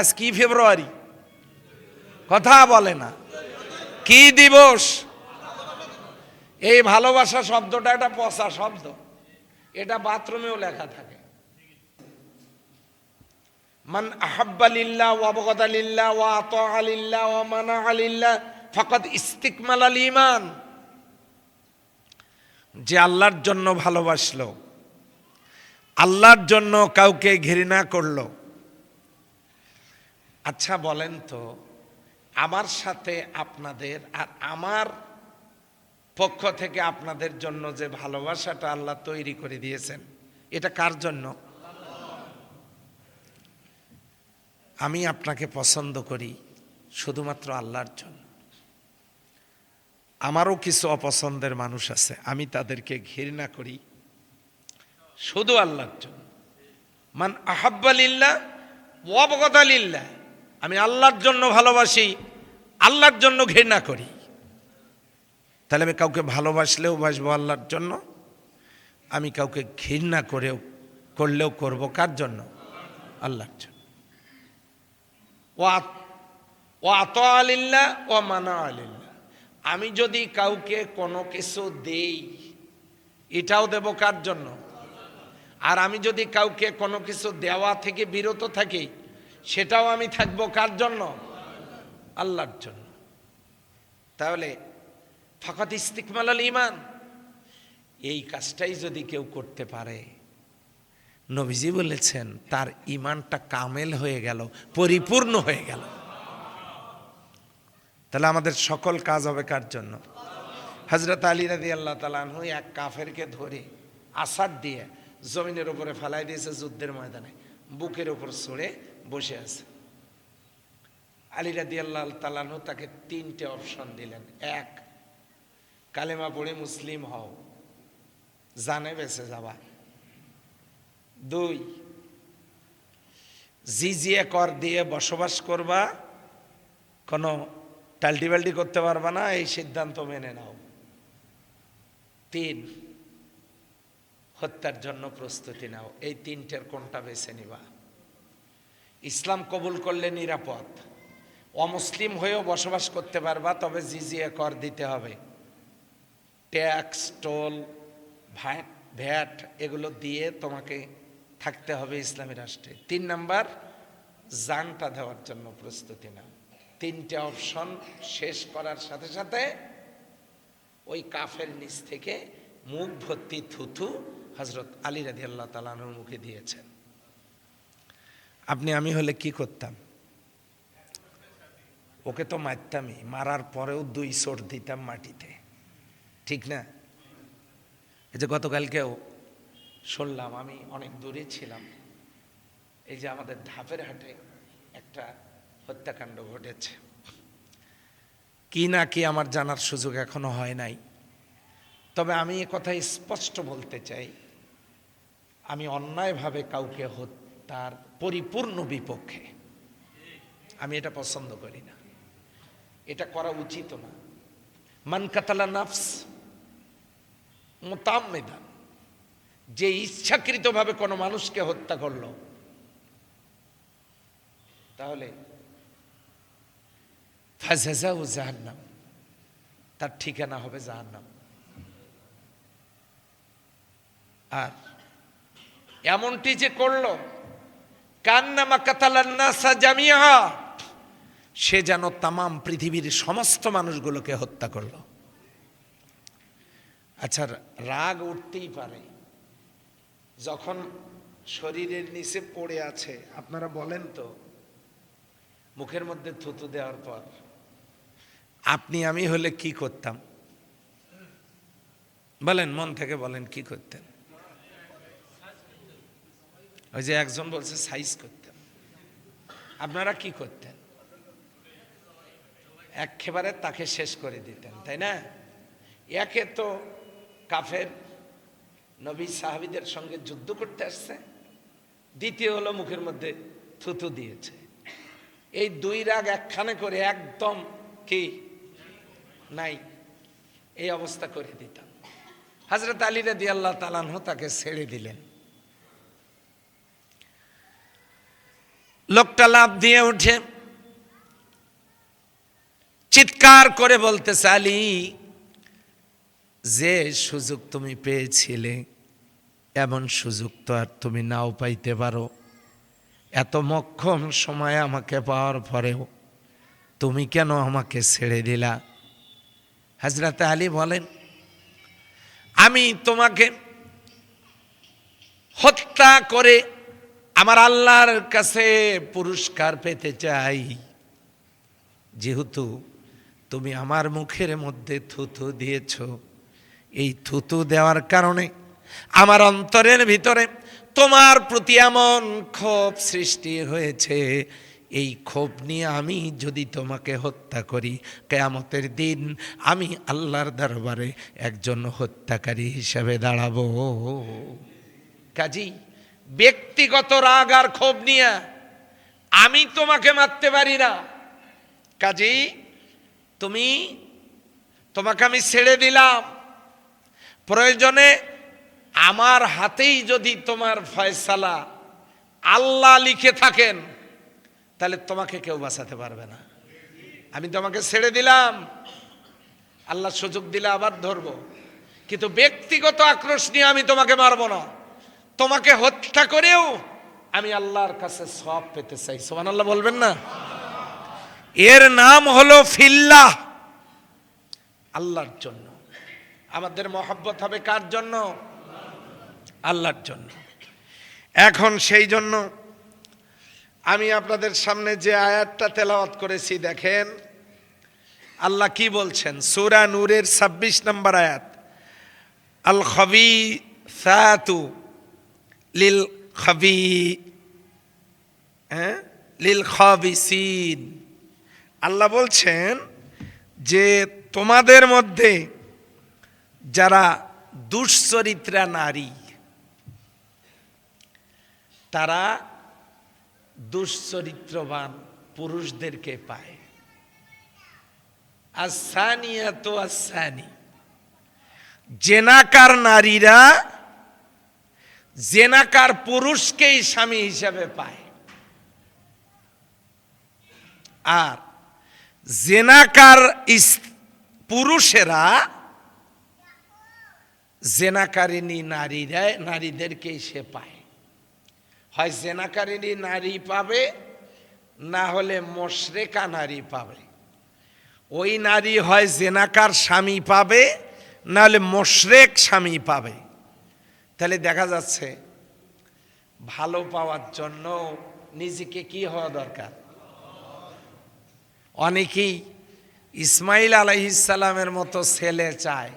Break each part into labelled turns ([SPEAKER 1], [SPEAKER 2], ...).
[SPEAKER 1] আজ কি ফেব্রুয়ারি? কথা বলে না। কি দিবস? এই ভালোবাসা শব্দটা একটা পচা শব্দ। এটা বাথরুমেও লেখা থাকে। মান আহাব্বালিল্লাহ ওয়াবগদালিল্লাহ ওয়া আলিল্লাহ ওয়া মানা আলিল্লা ফকত ইস্তিকমাল আল ইমান যে আল্লাহর জন্য ভালোবাসলো, আল্লাহর জন্য কাউকে ঘৃণা করল আচ্ছা বলেন তো, আমার সাথে আপনাদের আর আমার পক্ষ থেকে আপনাদের জন্য যে ভালোবাসাটা আল্লাহ তৈরি করে দিয়েছেন, এটা কার জন্য? আমি আপনাকে পছন্দ করি শুধুমাত্র আল্লাহর জন্য। আমারও কিছু অপছন্দের মানুষ আছে, আমি তাদেরকে ঘৃণা করি শুধু আল্লাহর জন্য। মান আহাব্বালিল্লাহ ওয়াবগদালিল্লাহ আমি আল্লাহর জন্য ভালোবাসি, আল্লাহর জন্য ঘৃণা করি। তাহলে আমি কাউকে ভালোবাসলেও বাসবো আল্লাহর জন্য? আমি কাউকে ঘৃণা করেও, করলেও করব কার জন্য? আল্লাহর জন্য। ও আত- ও আত আলিল্লাহ ও মানা আলিল্লাহ। আমি যদি কাউকে কোনো কিছু দেই, এটাও দেব কার জন্য? আর আমি যদি কাউকে কোনো কিছু দেওয়া থেকে বিরত থাকি সেটাও আমি থাকব কার জন্য? আল্লাহর জন্য। তাহলে ফকত ইস্তিকমাল আল ইমান এই কাজটাই যদি কেউ করতে পারে, নবীজি বলেছেন, তার ইমানটা কামেল হয়ে গেল, পরিপূর্ণ হয়ে গেল। তাহলে আমাদের সকল কাজ হবে কার জন্য? হজরত আলী রাদি আল্লাহ তালানহু এক কাফেরকে ধরে আসাদ দিয়ে জমিনের উপরে ফেলাই দিয়েছে যুদ্ধের ময়দানে, বুকের উপর ছড়ে বসে আছে। আলী রাদি আল্লাহ তালানহু তাকে তিনটে অপশন দিলেন। এক, কালেমা পড়ে মুসলিম হও। জানে বেঁচে যাবা। দুই, জিজিয়ে কর দিয়ে বসবাস করবা। কোনো টাল্টিবাল্টি করতে পারবা না, এই সিদ্ধান্ত মেনে নাও। তিন, হত্যার জন্য প্রস্তুতি নাও। এই তিনটের কোনটা বেছে নিবা? ইসলাম কবুল করলে নিরাপদ। অমুসলিম হয়েও বসবাস করতে পারবা, তবে জিজিয়ে কর দিতে হবে। ট্যাক্স, টোল ভ্যাট, এগুলো দিয়ে তোমাকে থাকতে হবে ইসলামী রাষ্ট্রে। তিন নাম্বার, জানটা দেওয়ার জন্য প্রস্তুতি নাও। তিনটে অপশন শেষ করার সাথে সাথে ওই কাফের নিচ থেকে মুখ ভর্তি থুথু হজরত আলী রাজি আল্লাহ তালানোর মুখে দিয়েছেন। আপনি আমি হলে কি করতাম? ওকে তো মারতামই। মারার পরেও দুই চোট দিতাম মাটিতে। ঠিক না? এই যে গতকালকেও শুনলাম, আমি অনেক দূরে ছিলাম। এই যে আমাদের ধাপের হাটে একটা হত্যাকাণ্ড ঘটেছে। কি না কি আমার জানার সুযোগ এখনও হয় নাই। তবে আমি এ কথা স্পষ্ট বলতে চাই, আমি অন্যায়ভাবে কাউকে হত্যার পরিপূর্ণ বিপক্ষে। আমি এটা পছন্দ করি না। এটা করা উচিত না। মান কাতালা নাফস মোতামেদান যে ইচ্ছাকৃতভাবে কোনো মানুষকে হত্যা করল, তাহলে ফাজাজা ও জাহান্নাম। তার ঠিকানা হবে জাহান্নাম। আর এমনটি যে করল কান্নামা সে যেন তামাম পৃথিবীর সমস্ত মানুষগুলোকে হত্যা করল। আচ্ছা রাগ উঠতেই পারে। যখন শরীরের নিচে পড়ে আছে, আপনারা বলেন তো, মুখের মধ্যে থুতু দেওয়ার পর, আপনি আমি হলে কি করতাম? বলেন, মন থেকে বলেন, কি করতেন? ওই যে একজন বলছে, সাইজ করতেন। আপনারা কি করতেন? একেবারে তাকে শেষ করে দিতেন, তাই না? একে তো কাফের নবী সাহাবিদের সঙ্গে যুদ্ধ করতে আসছে, দ্বিতীয় হলো মুখের মধ্যে থুতু দিয়েছে। এই দুই রাগ একখানে করে একদম কি নাই, এই অবস্থা করে দিতাম। হজরত আলী রাদি আল্লাহ তালানহ তাকে ছেড়ে দিলেন। লোকটা লাভ দিয়ে উঠে চিৎকার করে বলতে চালি যে সুযোগ তুমি পেয়েছিলে, এমন সুযোগ তো আর তুমি নাও পাইতে পারো। এত মক্ষম সময় আমাকে পাওয়ার পরেও তুমি কেন আমাকে ছেড়ে দিলা? হাজরাতে আলী বলেন, আমি তোমাকে হত্যা করে আমার আল্লাহর কাছে পুরস্কার পেতে চাই। যেহেতু তুমি আমার মুখের মধ্যে থুতু দিয়েছ, এই থুতু দেওয়ার কারণে আমার অন্তরের ভিতরে তোমার প্রতি এমন ক্ষোভ সৃষ্টি হয়েছে। এই ক্ষোভ নিয়ে আমি যদি তোমাকে হত্যা করি, কেয়ামতের দিন আমি আল্লাহর দরবারে একজন হত্যাকারী হিসাবে দাঁড়াবো। কাজী ব্যক্তিগত রাগ আর ক্ষোভ নিয়ে আমি তোমাকে মারতে পারি না। কাজেই তুমি তোমাকে আমি ছেড়ে দিলাম। প্রয়োজনে আমার হাতেই যদি তোমার ফয়সালা আল্লাহ লিখে থাকেন, তাহলে তোমাকে কেউ বাঁচাতে পারবে না। আমি তোমাকে ছেড়ে দিলাম। আল্লাহ সুযোগ দিলে আবার ধরবো। কিন্তু ব্যক্তিগত আক্রোশ নিয়ে আমি তোমাকে মারবো না। তোমাকে হত্যা করেও আমি আল্লাহর কাছে সব পেতে চাই। সোমান আল্লাহ বলবেন না? এর নাম হলো ফিল্লাহ। আল্লাহর জন্য। আমাদের মহব্বত হবে কার জন্য? আল্লাহর জন্য। এখন সেই জন্য আমি আপনাদের সামনে যে আয়াতটা তেলাওয়াত করেছি, দেখেন, আল্লাহ কি বলছেন? সুরা নূরের ২৬ নম্বর আয়াত। আল খবি সাতু লিল খবি হ্যাঁ? লিল খবিসিন। আল্লাহ বলছেন যে তোমাদের মধ্যে যারা দুশ্চরিত্রা নারী, তারা দুশ্চরিত্রবান পুরুষদেরকে পায়। আসানিয়া তো আসানি জেনাকার নারীরা জেনাকার পুরুষকেই স্বামী হিসাবে পায়। আর জেনাকার পুরুষেরা জেনাকারিনী নারীরা নারীদেরকেই সে পায়। হয় জেনাকারিনী নারী পাবে, না হলে মোশরেকা নারী পাবে। ওই নারী হয় জেনাকার স্বামী পাবে, না হলে মোশরেক স্বামী পাবে। তাহলে দেখা যাচ্ছে ভালো পাওয়ার জন্য নিজেকে কি হওয়া দরকার? অনেকেই ইসমাইল আলাইসালামের মতো ছেলে চায়,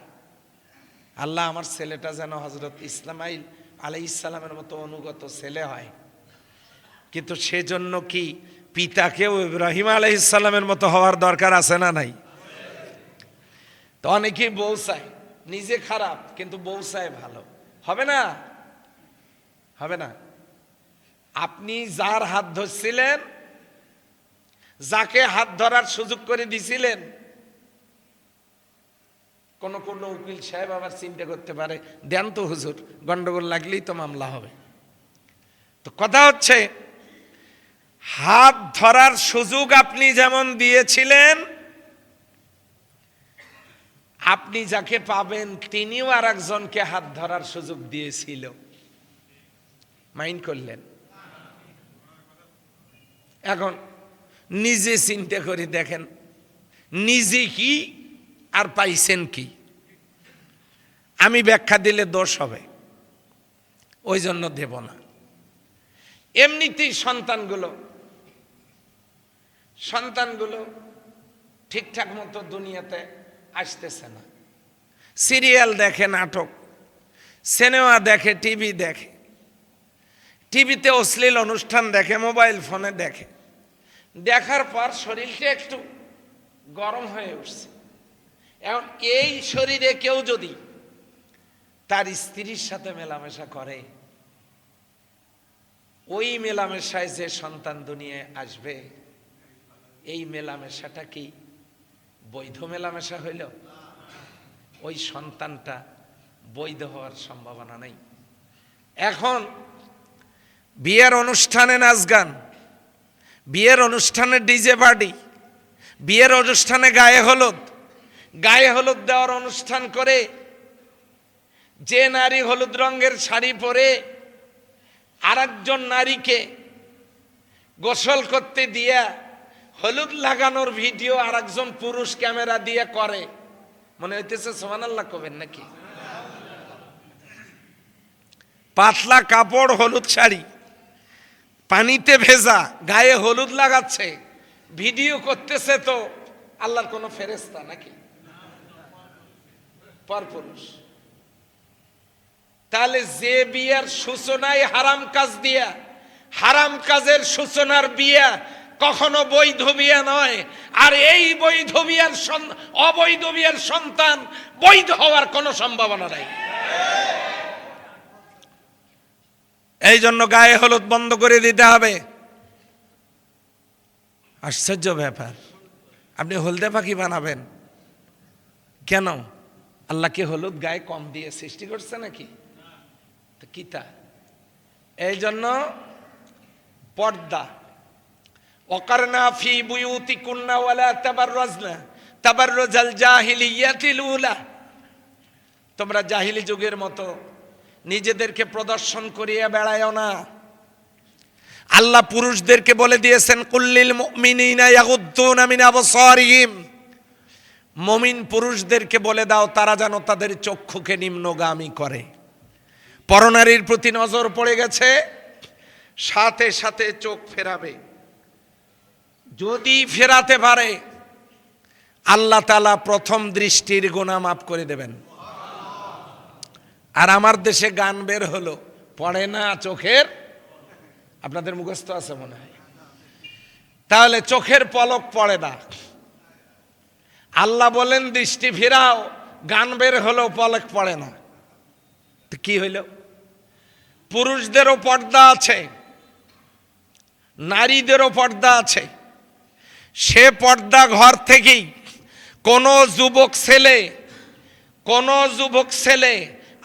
[SPEAKER 1] আল্লাহ আমার ছেলেটা যেন হজরত ইসলামাইল আলাইসালামের মতো অনুগত ছেলে হয়। কিন্তু সেজন্য কি পিতাকেও ইব্রাহিম আলাইসাল্লামের মতো হওয়ার দরকার আছে না নাই? তো অনেকেই বউ চায়, নিজে খারাপ, কিন্তু বউ চায় ভালো। হবে না? হবে না। আপনি যার হাত ধরছিলেন, যাকে হাত ধরার সুযোগ করে দিছিলেন, কোন কোন উকিল সাহেব আবার চিন্তা করতে পারে, দেন তো হুজুর, গন্ডগোল লাগলেই তো মামলা হবে। তো কথা হচ্ছে, হাত ধরার সুযোগ আপনি যেমন দিয়েছিলেন আপনি যাকে পাবেন, তিনিও আর একজনকে হাত ধরার সুযোগ দিয়েছিল। মাইন্ড করলেন? এখন নিজে চিন্তা করে দেখেন, নিজে কি আর পাইছেন কি? আমি ব্যাখ্যা দিলে দোষ হবে, ওই জন্য দেব না। এমনিতেই সন্তানগুলো সন্তানগুলো ঠিকঠাক মতো দুনিয়াতে আসতেছে না। সিরিয়াল দেখে, নাটক। সিনেমা দেখে, টিভি দেখে। টিভিতে অশ্লীল অনুষ্ঠান দেখে, মোবাইল ফোনে দেখে। দেখার পর শরীরটা একটু গরম হয়ে উঠছে। এখন এই শরীরে কেউ যদি তার স্ত্রীর সাথে মেলামেশা করে, ওই মেলামেশায় যে সন্তান দুনিয়ায় আসবে, এই মেলামেশাটা কি বৈধ মেলামেশা হইল ওই সন্তানটা বৈধ হওয়ার সম্ভাবনা নেই। এখন বিয়ের অনুষ্ঠানে নাচ গান, বিয়ের অনুষ্ঠানে ডিজে পার্টি, বিয়ের অনুষ্ঠানে গায়ে হলুদ গায়ে হলুদ দেওয়ার অনুষ্ঠান করে যে নারী হলুদ রঙের শাড়ি পরে আরেকজন নারীকে গোসল করতে দিয়া হলুদ লাগানোর ভিডিও আর একজন পুরুষ ক্যামেরা দিয়ে করে। মনে হইতেছে সোমান আল্লাহ কবেন নাকি? পাতলা কাপড়, হলুদ শাড়ি। পানিতে ভেজা, গায়ে হলুদ লাগাচ্ছে। ভিডিও করতেছে তো, আল্লাহর কোনো ফেরেস্তা নাকি? পরপুরুষ। তাহলে যে বিয়ার সূচনায় হারাম কাজ দিয়া, হারাম কাজের সূচনার বিয়া কখনো বৈধ বিয়া নয়। আর এই বৈধ বিয়ার অবৈধ বিয়ার সন্তান বৈধ হওয়ার কোনো সম্ভাবনা নাই। এই জন্য গায়ে হলুদ বন্ধ করে দিতে হবে। আশ্চর্য ব্যাপার। আপনি হলদে পাখি বানাবেন। কেন? আল্লাহ কি হলুদ গায়ে কম দিয়ে সৃষ্টি করছে নাকি? তো কি তা? এই জন্য পর্দা ফি বুয়ুতি কুন্না ওয়ালা তাবাররাজনা তাবাররুজাল জাহিলিয়াতিল উলা তোমরা জাহিলি যুগের মতো নিজেদেরকে প্রদর্শন করিয়া বেড়ায় না। আল্লাহ পুরুষদেরকে বলে দিয়েছেন, কুল্লিল মিন মমিন পুরুষদেরকে বলে দাও, তারা যেন তাদের চক্ষুকে নিম্নগামী করে। পরনারীর প্রতি নজর পড়ে গেছে, সাথে সাথে চোখ ফেরাবে। যদি ফেরাতে পারে, আল্লাহ তালা প্রথম দৃষ্টির গোনা মাফ করে দেবেন। আর আমার দেশে গান বের হলো, পড়ে না চোখের? আপনাদের মুখস্থ আছে মনে হয়। তাহলে চোখের পলক পড়ে না। আল্লাহ বলেন, দৃষ্টি ফিরাও, গান বের হলেও পলক পড়ে না। কি হইল? পুরুষদেরও পর্দা আছে, নারীদেরও পর্দা আছে। সে পর্দা ঘর থেকেই কোনো যুবক ছেলে, কোনো যুবক ছেলে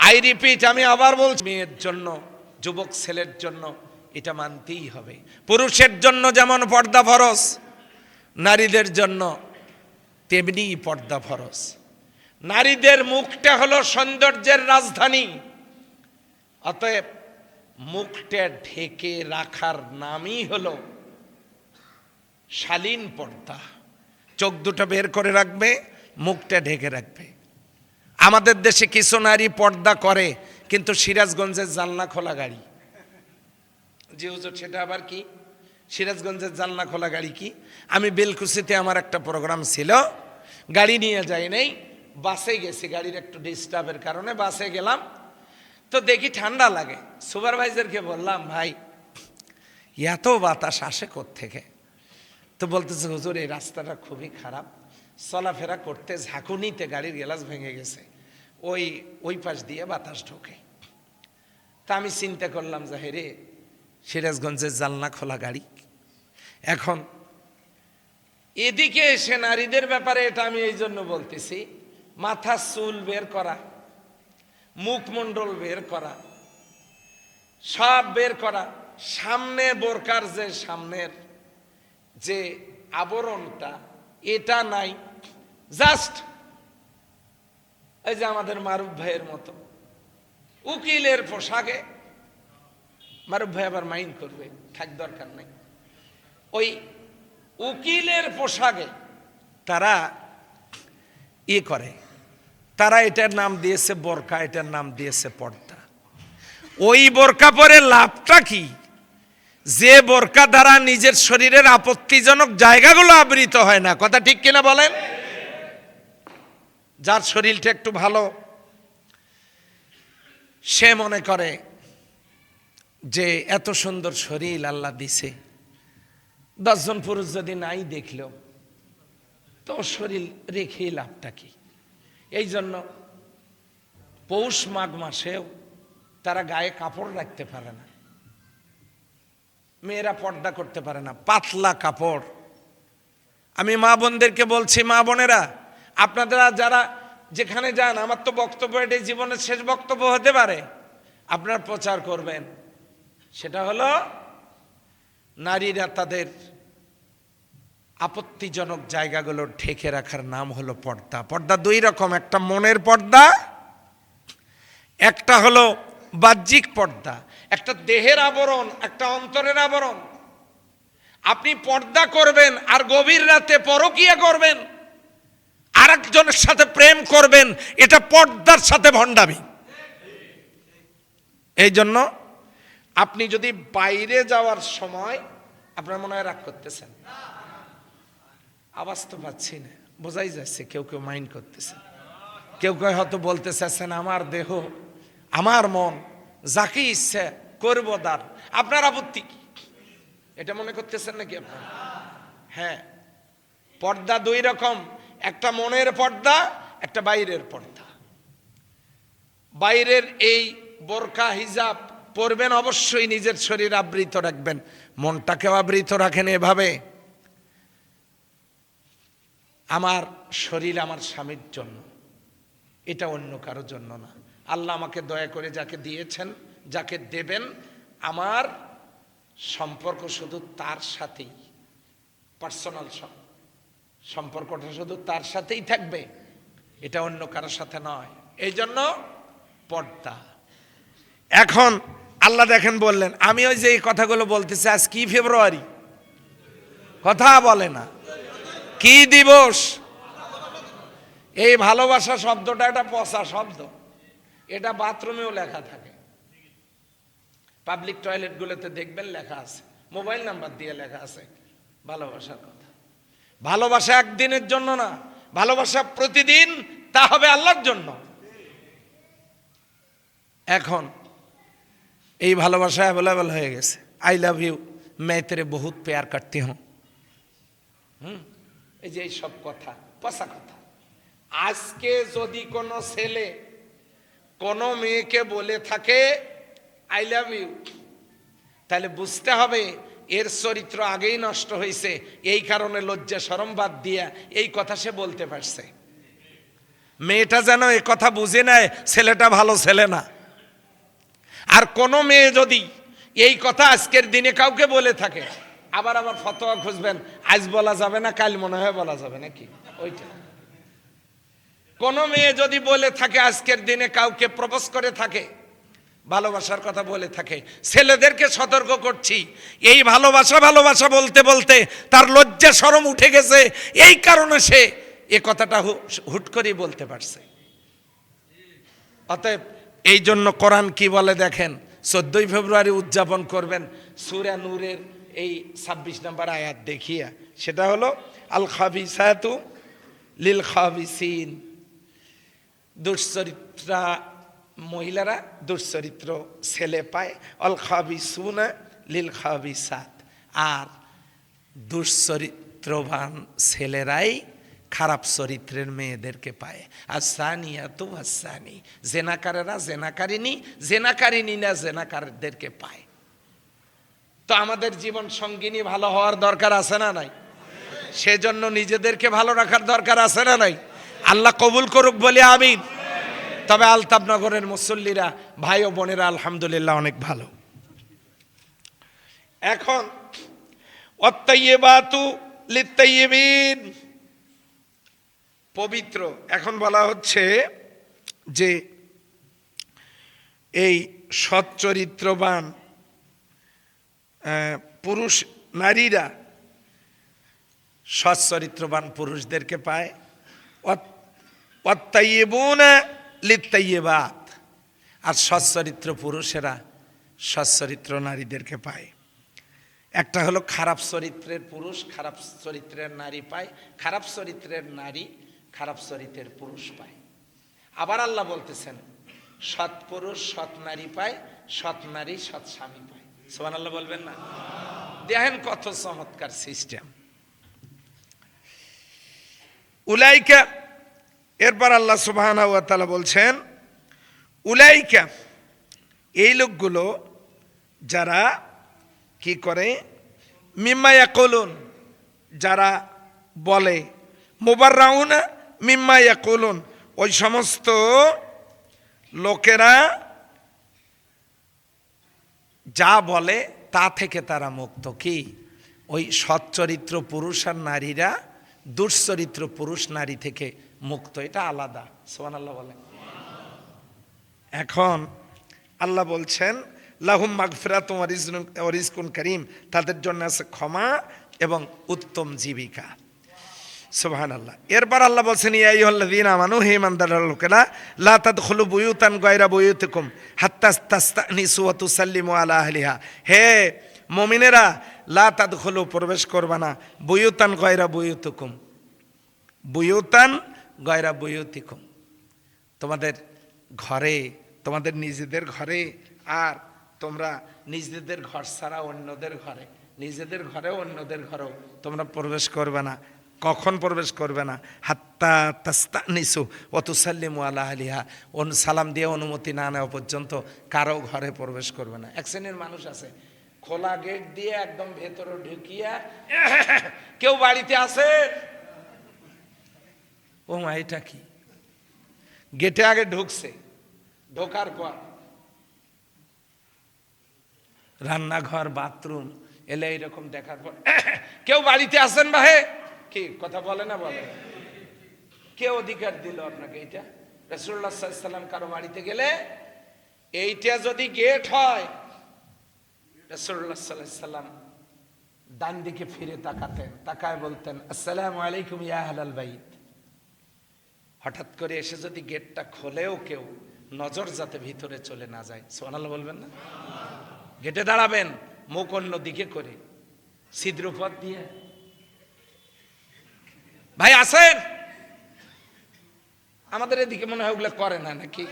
[SPEAKER 1] আই রিপিট আমি আবার বলছি, মেয়ের জন্য, যুবক ছেলের জন্য এটা মানতেই হবে। পুরুষের জন্য যেমন পর্দা ফরস, নারীদের জন্য তেমনি পর্দা ফরস। নারীদের মুখটা হলো সৌন্দর্যের রাজধানী। অতএব মুখটা ঢেকে রাখার নামই হলো শালীন পর্দা। চোখ দুটো বের করে রাখবে, মুখটা ঢেকে রাখবে। আমাদের দেশে কিছু নারী পর্দা করে, কিন্তু সিরাজগঞ্জের জানলা খোলা গাড়ি। জি হুজুর, সেটা আবার কি? সিরাজগঞ্জের জানলা খোলা গাড়ি কি? আমি বেলকুচিতে আমার একটা প্রোগ্রাম ছিল, গাড়ি নিয়ে যাই নাই, বাসে গেছি, গাড়ির একটু ডিস্টার্বের কারণে বাসে গেলাম। তো দেখি ঠান্ডা লাগে, সুপারভাইজারকে বললাম, ভাই, এত বাতাস আসে থেকে তো বলতেছে, হুজুর, এই রাস্তাটা খুবই খারাপ। চলাফেরা করতে ঝাঁকুনিতে গাড়ির গ্লাস ভেঙে গেছে। ওই ওই পাশ দিয়ে বাতাস ঢোকে। তা আমি চিন্তা করলাম যে, হেরে, সিরাজগঞ্জের জালনা খোলা গাড়ি। এখন এদিকে এসে নারীদের ব্যাপারে এটা আমি এই জন্য বলতেছি, মাথা চুল বের করা মুখমণ্ডল বের করা, সব বের করা, সামনে বোরকার যে সামনের যে আবরণটা, এটা নাই জাস্ট এই যে আমাদের মারুফ ভাইয়ের মতো। উকিলের পোশাকে মারুফ ভাই আবার মাইন্ড করবে, থাক দরকার নেই। ওই উকিলের পোশাকে তারা ই করে, তারা এটার নাম দিয়েছে বোরকা এটার নাম দিয়েছে পর্দা। ওই বোরকা পরে লাভটা কি? যে বোরকা দ্বারা নিজের শরীরের আপত্তিজনক জায়গাগুলো আবৃত হয় না। কথা ঠিক কিনা বলেন? যার শরীরটা একটু ভালো, সে মনে করে যে এত সুন্দর শরীর আল্লাহ দিছে। দশজন পুরুষ যদি নাই দেখলেও, তো শরীর রেখে লাভটা কি? এই জন্য পৌষ মাঘ মাসেও তারা গায়ে কাপড় রাখতে পারে না। মেয়েরা পর্দা করতে পারে না, পাতলা কাপড়। আমি মা বোনদেরকে বলছি, মা বোনেরা আপনারা যারা যেখানে যান, আমার তো বক্তব্য এটাই জীবনের শেষ বক্তব্য হতে পারে, আপনার প্রচার করবেন। সেটা হলো, নারীরা তাদের আপত্তিজনক জায়গাগুলো ঢেকে রাখার নাম হলো পর্দা। পর্দা দুই রকম, একটা মনের পর্দা, একটা হলো বাহ্যিক পর্দা, একটা দেহের আবরণ, একটা অন্তরের আবরণ। আপনি পর্দা করবেন আর গভীর রাতে পরকিয়া করবেন। আরেকজনের সাথে প্রেম করবেন, এটা পর্দার সাথে ভণ্ডামি। এই জন্য আপনি যদি বাইরে যাওয়ার সময় আপনার মনে হয় রাগ করতেছেন। আওয়াজ তো পাচ্ছি না, বোঝাই যাচ্ছে কেউ কেউ মাইন্ড করতেছে। কেউ কেউ হয়তো বলতে চাচ্ছেন আমার দেহ আমার মন, যাকে ইচ্ছে করব দার আপনার আপত্তি কি? এটা মনে করতেছেন নাকি আপনার? হ্যাঁ। পর্দা দুই রকম, একটা মনের পর্দা, একটা বাইরের পর্দা। বাইরের এই বোরকা হিজাব পরবেন অবশ্যই, নিজের শরীর আবৃত রাখবেন। মনটাকেও আবৃত রাখেন এভাবে। আমার শরীর আমার স্বামীর জন্য। এটা অন্য কারোর জন্য না। আল্লাহ আমাকে দয়া করে যাকে দিয়েছেন, যাকে দেবেন, আমার সম্পর্ক শুধু তার সাথেই পার্সোনাল সম্পর্কটা শুধু তার সাথেই থাকবে, এটা অন্য কারোর সাথে নয়। এই জন্য পর্দা। এখন আল্লাহ দেখেন বললেন, আমি ওই যে এই কথাগুলো বলতেছি, আজ কি ফেব্রুয়ারি? কথা বলে না। কি দিবস? এই ভালোবাসা শব্দটা একটা পচা শব্দ। এটা বাথরুমেও লেখা থাকে পাবলিক টয়লেটগুলোতে দেখবেন লেখা আছে মোবাইল নাম্বার দিয়ে লেখা আছে ভালোবাসার কথা ভালোবাসা একদিনের জন্য না ভালোবাসা প্রতিদিন তা হবে আল্লাহর জন্য এখন এই ভালোবাসা অ্যাভেলেবল হয়ে গেছে আই লাভ ইউ मैं तेरे बहुत प्यार करती हूँ হুম এই যে এই সব কথা পচা কথা আজকে যদি কোনো ছেলে কোনো মেয়েকে বলে থাকে আই লাভ ইউ তাহলে বুঝতে হবে, এর চরিত্র আগেই নষ্ট হয়েছে। এই কারণে লজ্জা সরম বাদ দিয়া এই কথা সে বলতে পারছে। মেয়েটা যেন এ কথা বুঝে নেয়, ছেলেটা ভালো ছেলে না। আর কোনো মেয়ে যদি এই কথা আজকের দিনে কাউকে বলে থাকে, আবার আবার ফতোয়া খুঁজবেন, আজ বলা যাবে না, কাল মনে হয় বলা যাবে নাকি? ওইটা। কোন মেয়ে যদি বলে থাকে আজকের দিনে কাউকে প্রপোজ করে থাকে, ভালোবাসার কথা বলে থাকে, ছেলেদেরকে সতর্ক করছি, এই ভালোবাসা ভালোবাসা বলতে বলতে তার লজ্জা, সরম উঠে গেছে, এই কারণে সে এ কথাটা হুট করেই বলতে পারছে। অতএব এই জন্য কোরআন কি বলে দেখেন, চোদ্দই ফেব্রুয়ারি উদযাপন করবেন, সুরা নূরের এই ছাব্বিশ নম্বর আয়াত দেখিয়া, সেটা হলো আল খাবিসাতু লিল খাবিসিন দুশ্চরিত্রা মহিলারা, দুশ্চরিত্র ছেলে পায়। অল খাবিসুনা লিল খাবিসাত। আর দুশ্চরিত্রবান ছেলেরাই খারাপ চরিত্রের মেয়েদেরকে পায়। আর সানিয়া তো আসানি। জেনাকারেরা জেনাকারিনী জেনাকারিনীরা জেনাকারদেরকে পায়। তো আমাদের জীবন সঙ্গিনী ভালো হওয়ার দরকার আছে না নাই? সেজন্য নিজেদেরকে ভালো রাখার দরকার আছে না নাই? আল্লাহ কবুল করুক বলে আমি তবে আলতাবনগরের মুসল্লিরা, ভাই ও বোনেরা আলহামদুলিল্লাহ অনেক ভালো। এখন পবিত্র। এখন বলা হচ্ছে যে, এই সচ্চরিত্রবান পুরুষ নারীরা সচ্চরিত্রবান পুরুষদেরকে পায়। লিত্তাইয়েবাত। আর সচ্চরিত্র পুরুষেরা সচ্চরিত্র নারীদেরকে পায়। একটা হলো খারাপ চরিত্রের পুরুষ, খারাপ চরিত্রের নারী পায়, খারাপ চরিত্রের নারী, খারাপ চরিত্রের পুরুষ পায়। আবার আল্লাহ বলতেছেন, সৎ পুরুষ, সৎ নারী পায়, সৎ নারী, সৎ স্বামী পায়। সোমান আল্লাহ বলবেন না? দেখেন কত চমৎকার সিস্টেম। উলাইকা এরপর আল্লাহ সুবহানাহু ওয়া তাআলা বলছেন, উলাইকা, এই লোকগুলো যারা কি করে? মিম্মা কলুন যারা বলে, মুবাররাউনা মিম্মা কলুন ওই সমস্ত লোকেরা যা বলে তা থেকে তারা মুক্ত কি? ওই সচ্চরিত্র পুরুষ আর নারীরা দুশ্চরিত্র পুরুষ নারী থেকে মুক্ত, এটা আলাদা সোহান আল্লাহ বলে। এখন আল্লাহ বলছেন, লাহুম মাগফিরাত ওয়ারিজকুন করিম, তাদের জন্য আছে ক্ষমা এবং উত্তম জীবিকা। সুবহান আল্লাহ এরপর আল্লাহ বলছেন ইয়াইহাল্লাযীন আমানু, হে ইমানদার লোকেরা, লা তাদখুলু বুয়ুতান গায়রা বুয়ুতিকুম হাত্তা তাস্তানিসু ওয়া তুসাল্লিমু আলা আহলিহা। হে মুমিনেরা, লা তাদখুলু, প্রবেশ করবা না। বুয়ুতান গায়রা বুয়ুতিকুম। বুয়ুতান গায়রা বুয়ুতিকুম তোমাদের ঘরে, তোমাদের নিজেদের ঘরে আর তোমরা নিজেদের ঘর ছাড়া অন্যদের ঘরে। নিজেদের ঘরে অন্যদের ঘরেও তোমরা প্রবেশ করবে না, কখন প্রবেশ করবে না? হাত্তা তাস্তা নিসু অতুসাল্লিমু আল্লাহ আলিহা অন, সালাম দিয়ে অনুমতি না নেওয়া পর্যন্ত কারও ঘরে প্রবেশ করবে না। এক শ্রেণির মানুষ আছে, খোলা গেট দিয়ে একদম ভেতরে ঢুকিয়া কেউ বাড়িতে আছে ও মা, এটা কি? গেটে আগে ঢুকছে, ঢোকার পর রান্নাঘর বাথরুম এলে এইরকম দেখার পর কেউ বাড়িতে আসেন ভাই কি, কথা বলে না বলে? না? কে অধিকার দিল আপনাকে এইটা? রসুল্লাহ সাল্লাম কারও বাড়িতে গেলে এইটা যদি গেট হয় রসুল্লাহ সাল্লাম ডান দিকে ফিরে তাকাতেন, তাকায় বলতেন, আসসালামু আলাইকুম ইয়া আহলাল বাইত। হঠাৎ করে এসে যদি গেটটা খোলেও কেউ, নজর যাতে ভিতরে চলে না যায়। সোনাল বলবেন না? গেটে দাঁড়াবেন, মুখ অন্য দিকে করে। ছিদ্রপথ দিয়ে। ভাই, আসেন। আমাদের এদিকে মনে হয় ওগুলো করে না নাকি?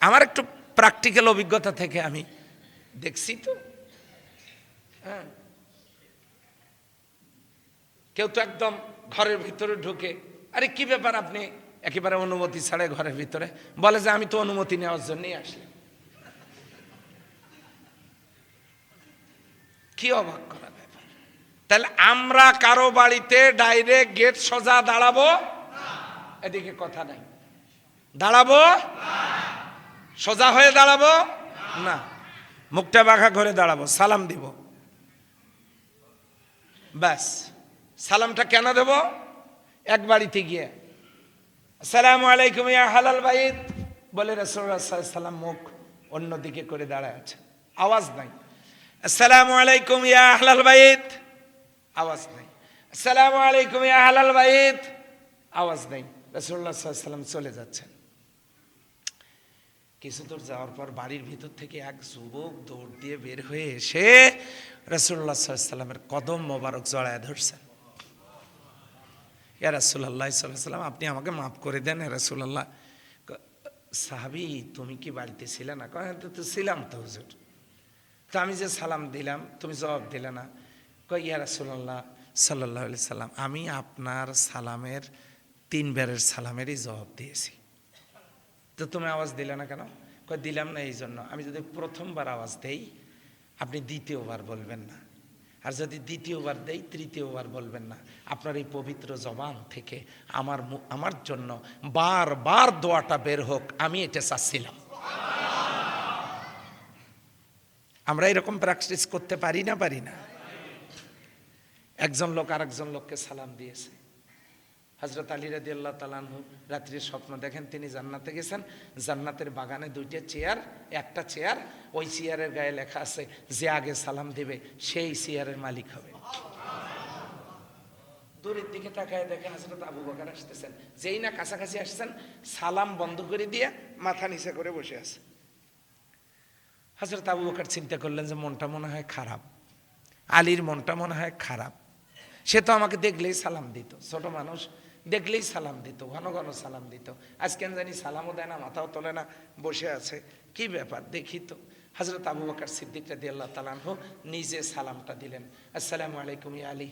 [SPEAKER 1] আমার একটু প্র্যাকটিক্যাল অভিজ্ঞতা থেকে আমি দেখছি তো। হ্যাঁ। কেউ তো একদম ঘরের ভিতরে ঢুকে আরে কি ব্যাপার আপনি? একেবারে অনুমতি ছাড়ে ঘরের ভিতরে। বলে যে আমি তো অনুমতি নেওয়ার জন্যই আসলাম। কি অবাক করা ব্যাপার। তাহলে আমরা কারও বাড়িতে ডাইরেক্ট গেট সোজা দাঁড়াবো? এদিকে কথা নাই। দাঁড়াবো? সোজা হয়ে দাঁড়াবো? না। মুখটা বাঁকা করে দাঁড়াবো। সালাম দিব। ব্যাস। সালামটা কেন দেব? এক বাড়িতে গিয়ে। আসসালামু আলাইকুম ইয়া হালাল বাইত। বলে সাল্লাম মুখ অন্যদিকে করে দাঁড়ায় আছে। আওয়াজ নাই। আসসালামু আলাইকুম ইয়া আহলাল বাইত। আওয়াজ নাই। আসসালামু আলাইকুম ইয়া আহলাল বাইত। আওয়াজ নাই। আলাইহি সাল্লাম চলে যাচ্ছেন। কিছু দূর যাওয়ার পর বাড়ির ভিতর থেকে এক যুবক দৌড় দিয়ে বের হয়ে এসে আলাইহি সাল্লামের কদম মোবারক জড়ায় ধরছেন। ইয়া আলাইহি সাল্লাম আপনি আমাকে মাফ করে দেন ইয়া রাসূলুল্লাহ। সাহাবি তুমি কি বাড়িতে ছিলে না? কয় "হ্যাঁ, তো ছিলাম তো হুজুর। তো আমি যে সালাম দিলাম তুমি জবাব দিলে না। কয় ইয়া রাসূলুল্লাহ সাল্লাল্লাহু আলাইহি সাল্লাম আমি আপনার সালামের তিনবারের সালামেরই জবাব দিয়েছি। তো তুমি আওয়াজ দিলে না কেন? কয় দিলাম না এই জন্য আমি যদি প্রথমবার আওয়াজ দেই আপনি দ্বিতীয়বার বলবেন না। আর যদি দ্বিতীয়বার দেই, তৃতীয়বার বলবেন না। আপনার এই পবিত্র জবান থেকে আমার আমার জন্য বারবার দোয়াটা বের হোক, আমি এটা চাচ্ছিলাম। আমরা এরকম প্র্যাকটিস করতে পারি না পারি না। একজন লোক আরেকজন লোককে সালাম দিয়েছে। হজরত আলী রাদি আল্লাহ তালানহু রাত্রির স্বপ্ন দেখেন, তিনি জান্নাতে গেছেন। জান্নাতের বাগানে দুইটা চেয়ার একটা চেয়ার ওই চেয়ারের গায়ে লেখা আছে, যে আগে সালাম দিবে, সেই চেয়ারের মালিক হবে। দূরের দিকে তাকায় দেখে হজরত আবু বকার আসতেছেন। যেই না কাছাকাছি আসছেন, সালাম বন্ধ করে দিয়ে মাথা নিচে করে বসে আছে। হজরত আবু বকার চিন্তা করলেন যে মনটা মনে হয় খারাপ। আলীর মনটা মনে হয় খারাপ। সে তো আমাকে দেখলেই সালাম দিত। ছোট মানুষ দেখলেই সালাম দিত, ঘন ঘন সালাম দিত। আজকে জানি সালামও দেয় না, মাথাও তোলে না, বসে আছে। কি ব্যাপার? দেখি তো। হজরত আবু বকার সিদ্দিক রাদি আল্লাহ তালানহ নিজে সালামটা দিলেন। আসসালামু আলাইকুম ইয়া আলী।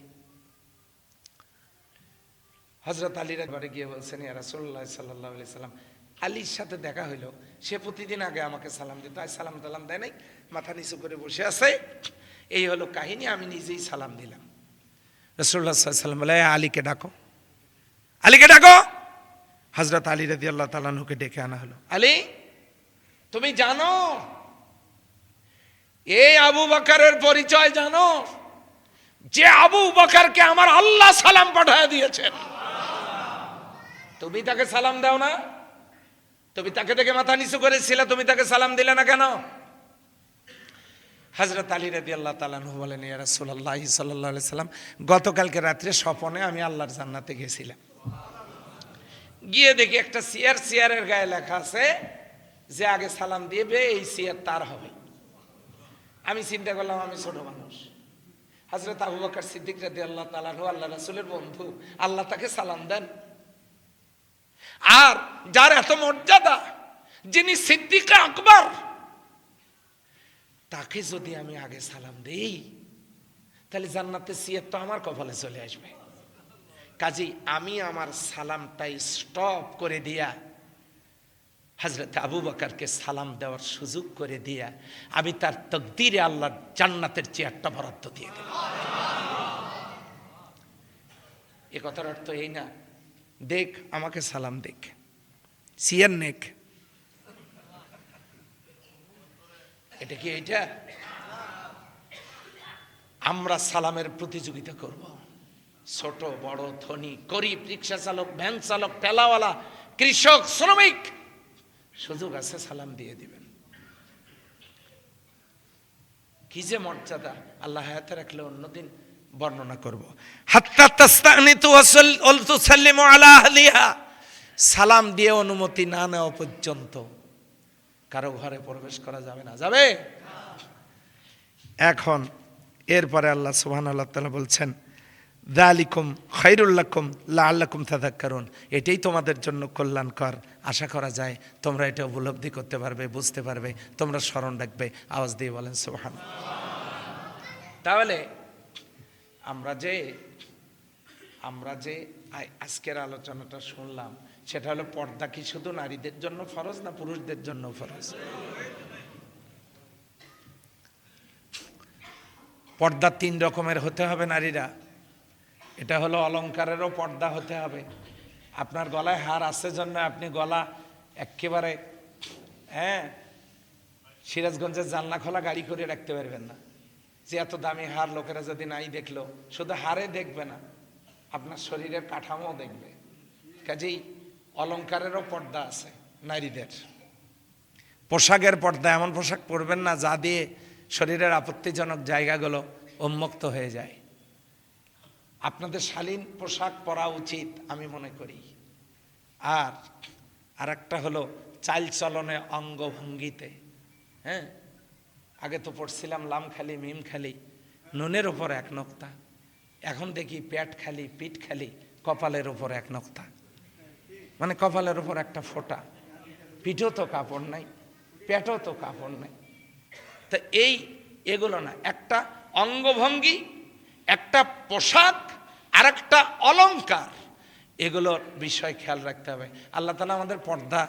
[SPEAKER 1] হজরত আলীর একবারে গিয়ে বলছেন, ইয়া রাসূলুল্লাহ সাল্লাল্লাহু আলাইহি সাল্লাম আলীর সাথে দেখা হইল। সে প্রতিদিন আগে আমাকে সালাম দিত, আজ সালাম টালাম দেয় নাই, মাথা নিচু করে বসে আছে। এই হলো কাহিনী, আমি নিজেই সালাম দিলাম। রসুল্লাহ সাল্লাম বলে আলীকে ডাকো। আলীকে ডাকো। হজরত আলী রাদি আল্লাহ তালানুকে ডেকে আনা হলো। আলী তুমি জানো? এই আবু বাকারের পরিচয় জানো? যে আবু বকারকে আমার আল্লাহ সালাম পাঠিয়ে দিয়েছেন। তুমি তাকে সালাম দাও না। তুমি তাকে দেখে মাথা নিচু করেছিলে তুমি তাকে সালাম দিলে না কেন? হজরত আলী রাদি আল্লাহ তালানহু বলেন ইয়া রাসূলুল্লাহ সাল্লাল্লাহু আলাইহি সাল্লাম গতকালকে রাত্রে স্বপনে আমি আল্লাহর জান্নাতে গেছিলাম। গিয়ে দেখি একটা চেয়ার, চেয়ারের গায়ে লেখা আছে যে আগে সালাম দিবে, এই চেয়ার তার হবে। আমি চিন্তা করলাম, আমি ছোট মানুষ। হজরত আবু বকর সিদ্দিক রাদি আল্লাহ তালানহু আল্লাহ রাসূলের বন্ধু। আল্লাহ তাকে সালাম দেন। আর যার এত মর্যাদা, যিনি সিদ্দিক আকবর, তাকে যদি আমি আগে সালাম দেই, তাহলে জান্নাতের সিয়ার তো আমার কপালে চলে আসবে। কাজেই আমি আমার সালামটাই স্টপ করে দিয়া হজরত আবু বকারকে সালাম দেওয়ার সুযোগ করে দিয়া আমি তার তকদিরে আল্লাহর জান্নাতের চেয়ারটা বরাদ্দ দিয়ে দিলাম। এ কথার অর্থ এই না, দেখ, আমাকে সালাম দেখ, সিয়ার নেক। এটা কি এইটা? আমরা সালামের প্রতিযোগিতা করব। ছোট, বড়, ধনী, গরিব, রিক্সা চালক, ভ্যান চালক ঠেলাওয়ালা কৃষক, শ্রমিক, সুযোগ আছে, সালাম দিয়ে দিবেন। কি যে মর্যাদা, আল্লাহ হায়াতে রাখলে অন্যদিন বর্ণনা করব। সালাম দিয়ে অনুমতি না নেওয়া পর্যন্ত কারও ঘরে প্রবেশ করা যাবে না। যাবে? এখন এরপরে আল্লাহ সুবহান আল্লাহ তালা বলছেন দালিকুম খৈরুল্লাকুম লা আল্লাকুম তাদাক্কারুন এটাই তোমাদের জন্য কল্যাণকর। আশা করা যায় তোমরা এটা উপলব্ধি করতে পারবে, বুঝতে পারবে, তোমরা স্মরণ রাখবে। আওয়াজ দিয়ে বলেন সুবহান তাহলে আমরা যে আমরা যে আজকের আলোচনাটা শুনলাম, সেটা হলো পর্দা কি শুধু নারীদের জন্য ফরজ না পুরুষদের জন্য ফরজ? পর্দা তিন রকমের হতে হবে নারীরা। এটা হলো অলংকারেরও পর্দা হতে হবে। আপনার গলায় হার আছে জন্য আপনি গলা একেবারে হ্যাঁ সিরাজগঞ্জের জানলা খোলা গাড়ি করে রাখতে পারবেন না। যে এত দামি হার লোকেরা যদি নাই দেখল, শুধু হারে দেখবে না, আপনার শরীরের কাঠামো দেখবে। কাজেই অলংকারেরও পর্দা আছে নারীদের। পোশাকের পর্দা, এমন পোশাক পরবেন না, যা দিয়ে শরীরের আপত্তিজনক জায়গাগুলো উন্মুক্ত হয়ে যায়। আপনাদের শালীন পোশাক পরা উচিত, আমি মনে করি। আর আর একটা হলো চাল চলনে অঙ্গভঙ্গিতে। হ্যাঁ? আগে তো পড়ছিলাম লাম খালি, মিম খালি, নুনের ওপর এক নক্তা। এখন দেখি পেট খালি, পিঠ খালি, কপালের ওপর এক নক্তা। মানে কপালের ওপর একটা ফোঁটা। পিঠও তো কাপড় নাই, পেটও তো কাপড় নাই। তা এই এগুলো না, একটা অঙ্গভঙ্গি একটা পোশাক আর একটা অলঙ্কার এগুলোর বিষয় খেয়াল রাখতে হবে। আল্লাহ তালা আমাদের পর্দা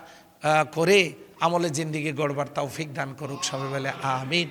[SPEAKER 1] করে আমলে জিন্দিগি গড়বার তৌফিক দান করুক সবাই বলে আমিন।